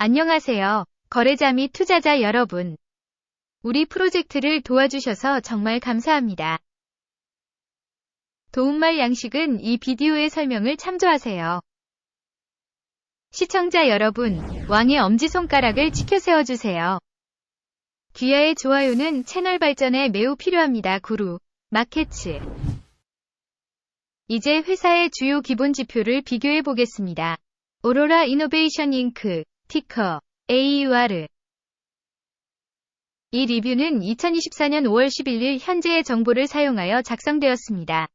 안녕하세요. 거래자 및 투자자 여러분. 우리 프로젝트를 도와주셔서 정말 감사합니다. 도움말 양식은 이 비디오의 설명을 참조하세요. 시청자 여러분, 왕의 엄지손가락을 치켜 세워주세요. 귀하의 좋아요는 채널 발전에 매우 필요합니다. 구루, 마케츠. 이제 회사의 주요 기본 지표를 비교해 보겠습니다. 오로라 이노베이션 잉크, 티커, AUR. 이 리뷰는 2024년 5월 11일 현재의 정보를 사용하여 작성되었습니다.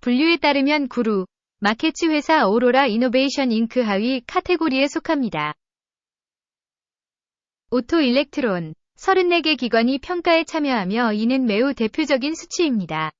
분류에 따르면 구루, 마케츠 회사 오로라 이노베이션 잉크 하위 카테고리에 속합니다. 오토 일렉트론, 34개 기관이 평가에 참여하며 이는 매우 대표적인 수치입니다.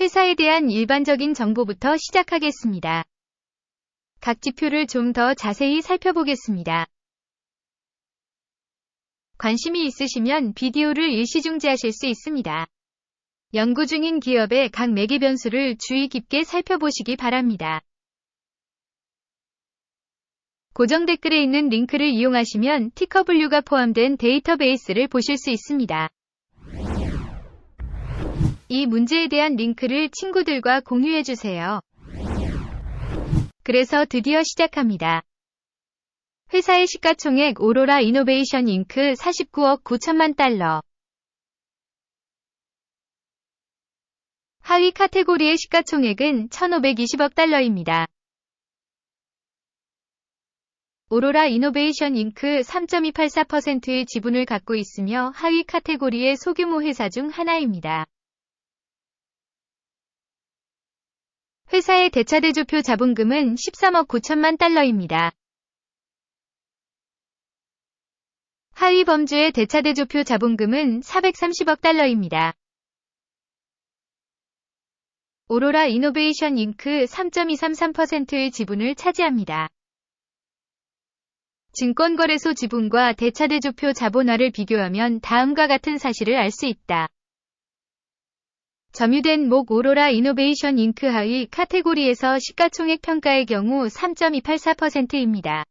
회사에 대한 일반적인 정보부터 시작하겠습니다. 각 지표를 좀 더 자세히 살펴보겠습니다. 관심이 있으시면 비디오를 일시 중지하실 수 있습니다. 연구 중인 기업의 각 매개 변수를 주의 깊게 살펴보시기 바랍니다. 고정 댓글에 있는 링크를 이용하시면 티커블류가 포함된 데이터베이스를 보실 수 있습니다. 이 문제에 대한 링크를 친구들과 공유해주세요. 그래서 드디어 시작합니다. 회사의 시가총액 오로라 이노베이션 잉크 49억 9천만 달러. 하위 카테고리의 시가총액은 1,520억 달러입니다. 오로라 이노베이션 잉크 3.284%의 지분을 갖고 있으며 하위 카테고리의 소규모 회사 중 하나입니다. 회사의 대차대조표 자본금은 13억 9천만 달러입니다. 하위 범주의 대차대조표 자본금은 430억 달러입니다. 오로라 이노베이션 잉크 3.233%의 지분을 차지합니다. 증권거래소 지분과 대차대조표 자본화를 비교하면 다음과 같은 사실을 알 수 있다. 점유된 목 오로라 이노베이션 잉크 하위 카테고리에서 시가총액 평가의 경우 3.284%입니다.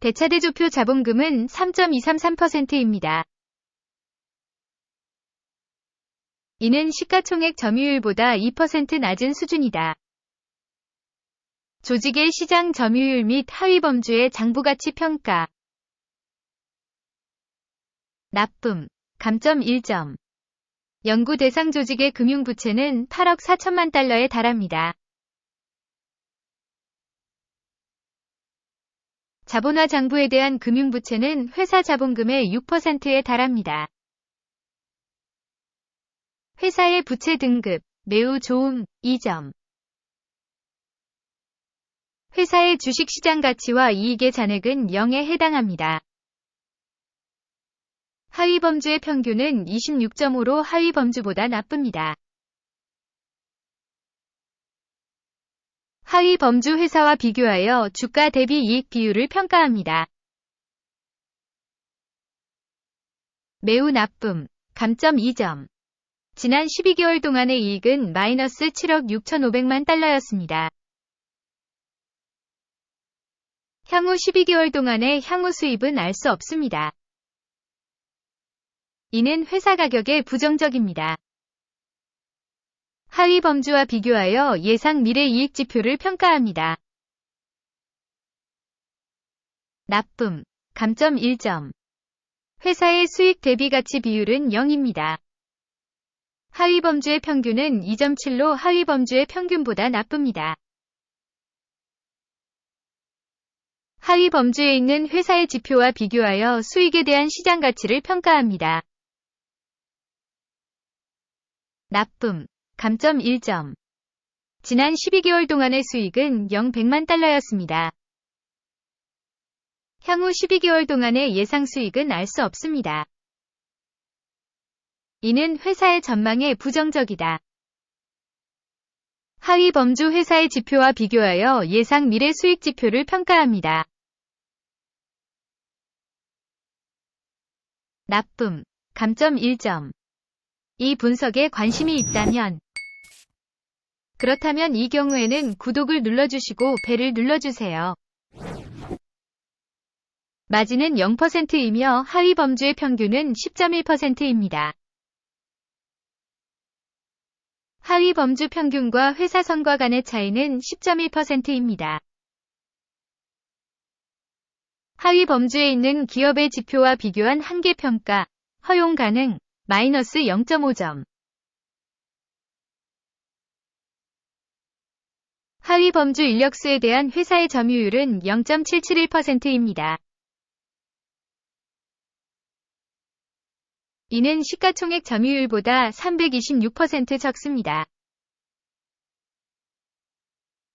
대차대조표 자본금은 3.233%입니다. 이는 시가총액 점유율보다 2% 낮은 수준이다. 조직의 시장 점유율 및 하위 범주의 장부가치 평가 나쁨, 감점 1점. 연구 대상 조직의 금융 부채는 8억 4천만 달러에 달합니다. 자본화 장부에 대한 금융 부채는 회사 자본금의 6%에 달합니다. 회사의 부채 등급, 매우 좋음, 2점. 회사의 주식 시장 가치와 이익의 잔액은 0에 해당합니다. 하위 범주의 평균은 26.5로 하위 범주보다 나쁩니다. 하위 범주 회사와 비교하여 주가 대비 이익 비율을 평가합니다. 매우 나쁨, 감점 2점. 지난 12개월 동안의 이익은 마이너스 7억 6,500만 달러였습니다. 향후 12개월 동안의 향후 수입은 알 수 없습니다. 이는 회사 가격에 부정적입니다. 하위 범주와 비교하여 예상 미래 이익 지표를 평가합니다. 나쁨, 감점 1점. 회사의 수익 대비 가치 비율은 0입니다. 하위 범주의 평균은 2.7로 하위 범주의 평균보다 나쁩니다. 하위 범주에 있는 회사의 지표와 비교하여 수익에 대한 시장 가치를 평가합니다. 나쁨, 감점 1점. 지난 12개월 동안의 수익은 0 100만 달러였습니다. 향후 12개월 동안의 예상 수익은 알 수 없습니다. 이는 회사의 전망에 부정적이다. 하위 범주 회사의 지표와 비교하여 예상 미래 수익 지표를 평가합니다. 나쁨, 감점 1점. 이 분석에 관심이 있다면 그렇다면 이 경우에는 구독을 눌러주시고 벨을 눌러주세요. 마진은 0%이며 하위 범주의 평균은 10.1%입니다. 하위 범주 평균과 회사 선과 간의 차이는 10.1%입니다. 하위 범주에 있는 기업의 지표와 비교한 한계 평가, 허용 가능, 마이너스 0.5점. 하위 범주 인력수에 대한 회사의 점유율은 0.771%입니다. 이는 시가총액 점유율보다 326% 적습니다.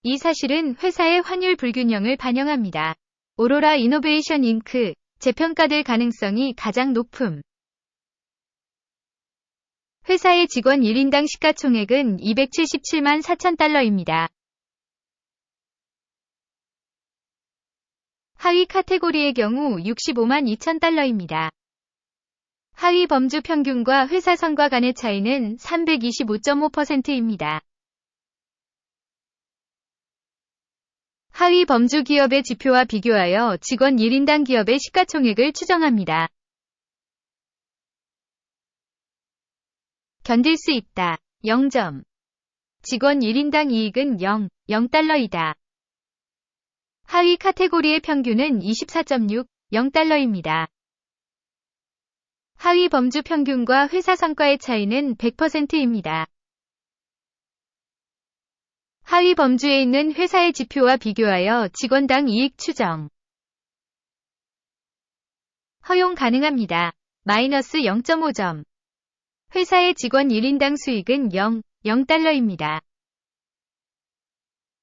이 사실은 회사의 환율 불균형을 반영합니다. 오로라 이노베이션 잉크, 재평가될 가능성이 가장 높음. 회사의 직원 1인당 시가총액은 277만 4천 달러입니다. 하위 카테고리의 경우 65만 2천 달러입니다. 하위 범주 평균과 회사 선과 간의 차이는 325.5%입니다. 하위 범주 기업의 지표와 비교하여 직원 1인당 기업의 시가총액을 추정합니다. 견딜 수 있다. 0점. 직원 1인당 이익은 0, 0달러이다. 하위 카테고리의 평균은 24.6, 0달러입니다. 하위 범주 평균과 회사 성과의 차이는 100%입니다. 하위 범주에 있는 회사의 지표와 비교하여 직원당 이익 추정. 허용 가능합니다. 마이너스 0.5점. 회사의 직원 1인당 수익은 0, 0달러입니다.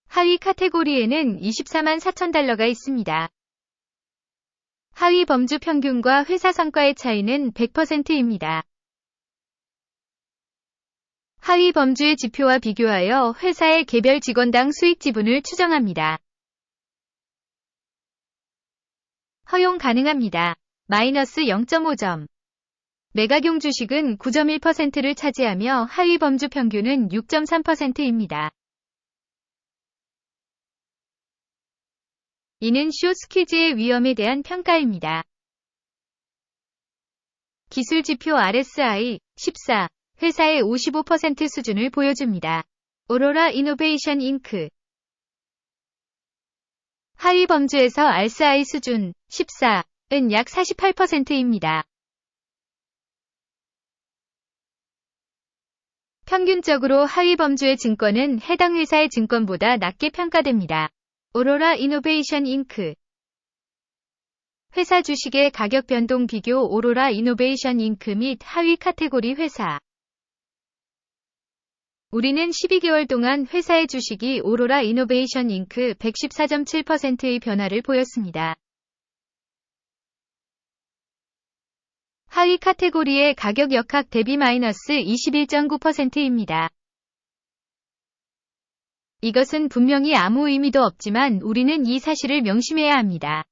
하위 카테고리에는 24만 4천 달러가 있습니다. 하위 범주 평균과 회사 성과의 차이는 100%입니다. 하위 범주의 지표와 비교하여 회사의 개별 직원당 수익 지분을 추정합니다. 허용 가능합니다. 마이너스 0.5점. 메가경 주식은 9.1%를 차지하며 하위 범주 평균은 6.3%입니다. 이는 쇼스키즈의 위험에 대한 평가입니다. 기술 지표 RSI 14 회사의 55% 수준을 보여줍니다. 오로라 이노베이션 잉크 하위 범주에서 RSI 수준 14은 약 48%입니다. 평균적으로 하위 범주의 증권은 해당 회사의 증권보다 낮게 평가됩니다. 오로라 이노베이션 잉크 회사 주식의 가격 변동 비교 오로라 이노베이션 잉크 및 하위 카테고리 회사 우리는 12개월 동안 회사의 주식이 오로라 이노베이션 잉크 114.7%의 변화를 보였습니다. 하위 카테고리의 가격 역학 대비 마이너스 21.9%입니다. 이것은 분명히 아무 의미도 없지만 우리는 이 사실을 명심해야 합니다.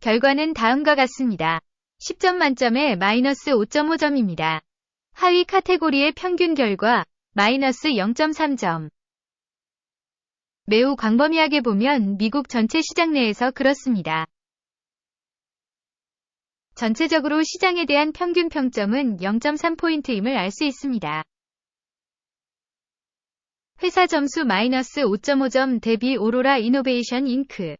결과는 다음과 같습니다. 10점 만점에 마이너스 5.5점입니다. 하위 카테고리의 평균 결과 마이너스 0.3점. 매우 광범위하게 보면 미국 전체 시장 내에서 그렇습니다. 전체적으로 시장에 대한 평균 평점은 0.3포인트임을 알 수 있습니다. 회사 점수 마이너스 5.5점 대비 오로라 이노베이션 잉크.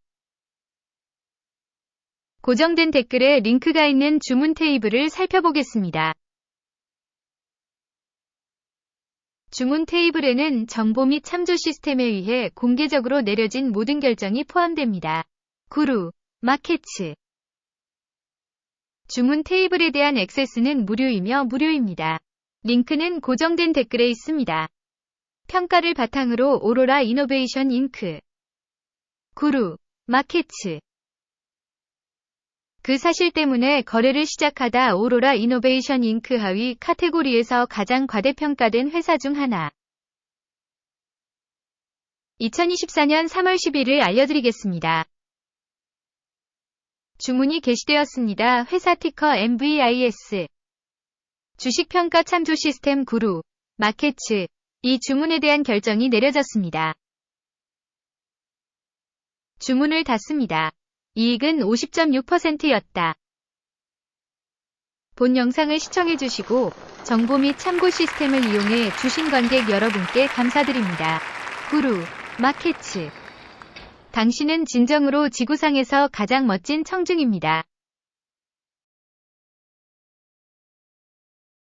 고정된 댓글에 링크가 있는 주문 테이블을 살펴보겠습니다. 주문 테이블에는 정보 및 참조 시스템에 의해 공개적으로 내려진 모든 결정이 포함됩니다. 구루, 마켓츠. 주문 테이블에 대한 액세스는 무료이며 무료입니다. 링크는 고정된 댓글에 있습니다. 평가를 바탕으로 오로라 이노베이션 잉크, 구루, 마켓츠. 그 사실 때문에 거래를 시작하다 오로라 이노베이션 잉크 하위 카테고리에서 가장 과대평가된 회사 중 하나. 2024년 3월 10일을 알려드리겠습니다. 주문이 게시되었습니다. 회사 티커 MVIS 주식평가 참조 시스템 구루, 마켓츠, 이 주문에 대한 결정이 내려졌습니다. 주문을 닫습니다. 이익은 50.6%였다. 본 영상을 시청해주시고 정보 및 참고 시스템을 이용해 주신 관객 여러분께 감사드립니다. 구루, 마케츠. 당신은 진정으로 지구상에서 가장 멋진 청중입니다.